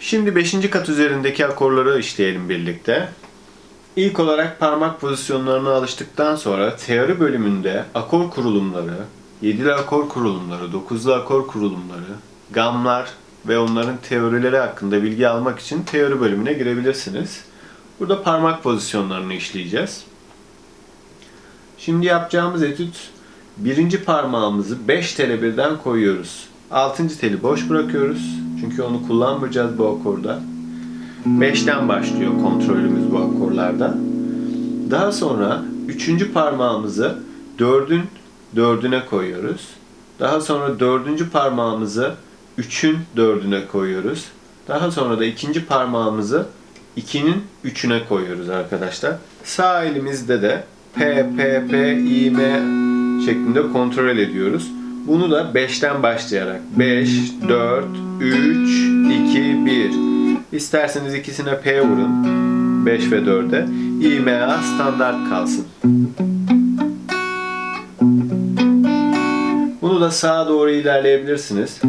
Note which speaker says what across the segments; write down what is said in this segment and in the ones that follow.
Speaker 1: Şimdi 5. kat üzerindeki akorları işleyelim birlikte. İlk olarak parmak pozisyonlarına alıştıktan sonra teori bölümünde akor kurulumları, 7'li akor kurulumları, 9'lu akor kurulumları, gamlar ve onların teorileri hakkında bilgi almak için teori bölümüne girebilirsiniz. Burada parmak pozisyonlarını işleyeceğiz. Şimdi yapacağımız etüt birinci parmağımızı 5 tele birden koyuyoruz. 6. teli boş bırakıyoruz. Çünkü onu kullanmayacağız bu akorda. 5'ten başlıyor kontrolümüz bu akorlarda. Daha sonra 3. parmağımızı 4'ün 4'üne koyuyoruz. Daha sonra 4. parmağımızı 3'ün 4'üne koyuyoruz. Daha sonra da ikinci parmağımızı 2'nin 3'üne koyuyoruz arkadaşlar. Sağ elimizde de P, P, P, I, M şeklinde kontrol ediyoruz. Bunu da 5'ten başlayarak 5, 4, 3, 2, 1. İsterseniz ikisine P vurun. 5 ve 4'e. I, M, A standart kalsın. Bunu da sağa doğru ilerleyebilirsiniz.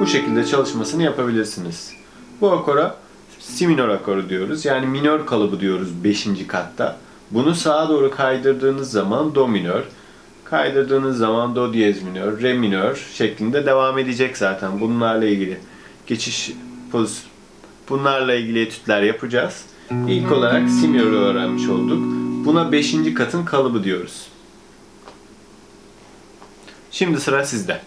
Speaker 1: Bu şekilde çalışmasını yapabilirsiniz. Bu akora si minör akoru diyoruz. Yani minör kalıbı diyoruz 5. katta. Bunu sağa doğru kaydırdığınız zaman do minör, kaydırdığınız zaman do diyez minör, re minör şeklinde devam edecek zaten. Bunlarla ilgili geçiş poz bunlarla ilgili etütler yapacağız. İlk olarak si minörü öğrenmiş olduk. Buna 5. katın kalıbı diyoruz. Şimdi sıra sizde.